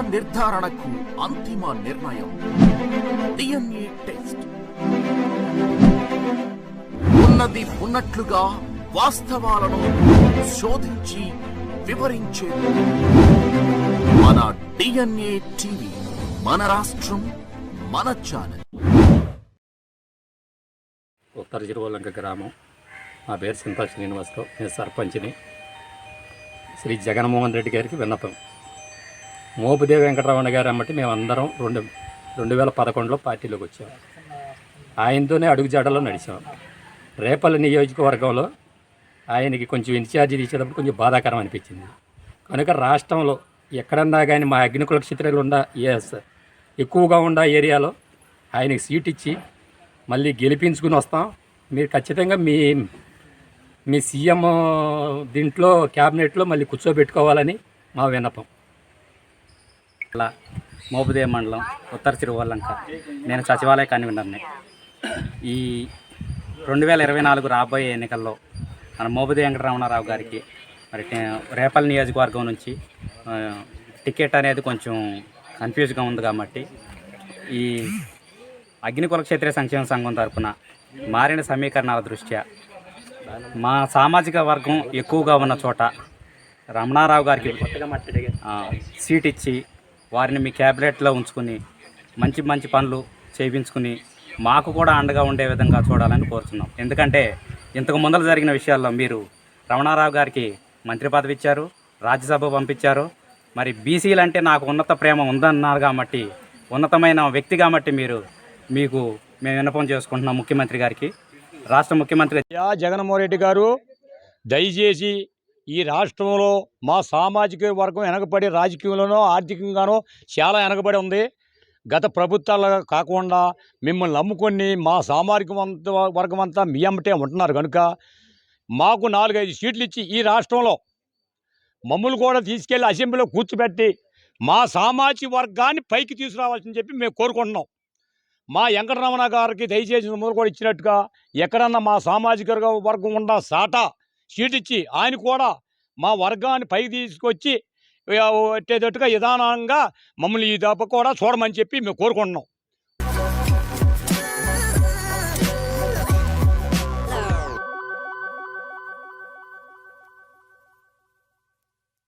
నిర్ధారణకు అంతిమ నిర్ణయం. DNA test. ఉన్నది ఉన్నట్లుగా వాస్తవాలను శోధించి వివరించే. మన డిఎన్ఏ టీవీ మన రాష్ట్రం మన ఛానల్. ఉత్తర చిరువలంక గ్రామం. నా పేరు సింతా శ్రీనివాసరావు. నేను సర్పంచ్ని. శ్రీ జగన్మోహన్ రెడ్డి గారికి విన్నపం. మోపుదేవి వెంకటరమణ గారు అమ్మటి మేము అందరం రెండు రెండు వేల పదకొండులో పార్టీలోకి వచ్చాం. ఆయనతోనే అడుగుజాడలో నడిచాం. రేపల్లి నియోజకవర్గంలో ఆయనకి కొంచెం ఇన్ఛార్జి తీసేటప్పుడు కొంచెం బాధాకరం అనిపించింది. కనుక రాష్ట్రంలో ఎక్కడన్నా కానీ మా అగ్నికుల క్షేత్రాలు ఉన్న ఎస్ ఎక్కువగా ఉన్న ఏరియాలో ఆయనకి సీట్ ఇచ్చి మళ్ళీ గెలిపించుకుని వస్తాం. మీరు ఖచ్చితంగా మీ మీ సీఎం దీంట్లో క్యాబినెట్లో మళ్ళీ కూర్చోబెట్టుకోవాలని మా విన్నపం. జిల్లా మోపుదేవ్ మండలం ఉత్తర తిరువల్లంక నేను సచివాలయ కన్వీనర్ని ఈ రెండు వేల ఇరవై నాలుగు రాబోయే ఎన్నికల్లో మన మోపుదే వెంకటరమణారావు గారికి మరి టే- రేపల్ నియోజకవర్గం నుంచి టికెట్ అనేది కొంచెం కన్ఫ్యూజ్గా ఉంది కాబట్టి ఈ అగ్నికుల క్షత్రియ సంక్షేమ సంఘం తరఫున మారిన సమీకరణాల దృష్ట్యా మా సామాజిక వర్గం ఎక్కువగా ఉన్న చోట రమణారావు గారికి సీట్ ఇచ్చి వారిని మీ క్యాబినెట్లో ఉంచుకుని మంచి మంచి పనులు చేయించుకుని మాకు కూడా అండగా ఉండే విధంగా చూడాలని కోరుతున్నాం ఎందుకంటే ఇంతకు ముందర జరిగిన విషయాల్లో మీరు రమణారావు గారికి మంత్రి పదవి ఇచ్చారు రాజ్యసభ పంపించారు. మరి బీసీలు అంటే నాకు ఉన్నత ప్రేమ ఉందన్నారు కాబట్టి ఉన్నతమైన వ్యక్తి కాబట్టి మీరు మీకు మేము విన్నపం చేసుకుంటున్నాం ముఖ్యమంత్రి గారికి. రాష్ట్ర ముఖ్యమంత్రి జగన్మోహన్ రెడ్డి గారు దయచేసి ఈ రాష్ట్రంలో మా సామాజిక వర్గం వెనకబడి రాజకీయంలోనో ఆర్థికంగానో చాలా వెనకబడి ఉంది. గత ప్రభుత్వాలు కాకుండా మిమ్మల్ని నమ్ముకొని మా సామాజిక వంత- వర్గం అంతా మీ అమ్మటే ఉంటున్నారు కనుక మాకు నాలుగైదు సీట్లు ఇచ్చి ఈ రాష్ట్రంలో మమ్మల్ని కూడా తీసుకెళ్ళి అసెంబ్లీలో కూర్చోబెట్టి మా సామాజిక వర్గాన్ని పైకి తీసుకురావాల్సింది చెప్పి మేము కోరుకుంటున్నాం. మా వెంకటరమణ గారికి దయచేసి మమ్మల్ని కూడా ఇచ్చినట్టుగా ఎక్కడన్నా మా సామాజిక వర్గం ఉన్న సాటా సీట్ ఇచ్చి ఆయన కూడా మా వర్గాన్ని పైకి తీసుకొచ్చి పెట్టేటట్టుగా విధానంగా మమ్మల్ని ఈ దెబ్బ కూడా చూడమని చెప్పి మేము కోరుకుంటున్నాం.